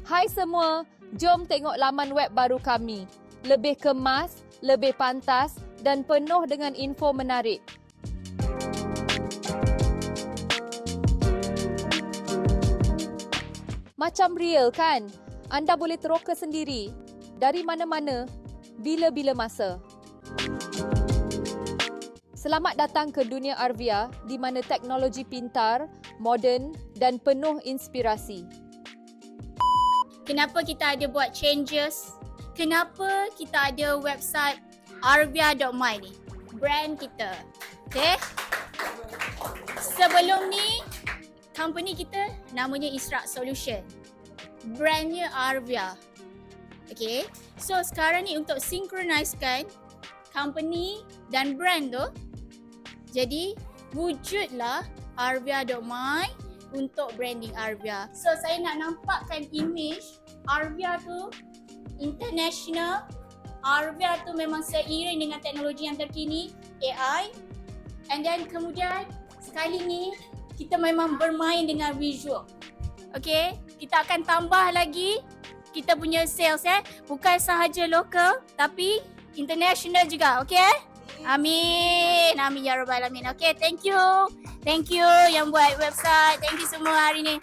Hai semua, jom tengok laman web baru kami. Lebih kemas, lebih pantas dan penuh dengan info menarik. Macam real kan? Anda boleh teroka sendiri dari mana-mana bila-bila masa. Selamat datang ke dunia Arvia di mana teknologi pintar, moden dan penuh inspirasi. Kenapa kita ada buat changes? Kenapa kita ada website arvia.my ni? Brand kita. Okay? Sebelum ni, company kita namanya Israk Solution. Brandnya Arvia. Okay? So sekarang ni untuk synchronizkan company dan brand tu, jadi wujudlah arvia.my untuk branding Arvia. So saya nak nampakkan image Arvia tu international. Arvia tu memang seiring dengan teknologi yang terkini, AI. And then kemudian sekali ni kita memang bermain dengan visual. Okay, kita akan tambah lagi kita punya sales eh. Bukan sahaja lokal tapi international juga. Okay? Amin. Amin ya rabbal alamin. Okay, thank you. Thank you yang buat website. Thank you semua hari ni.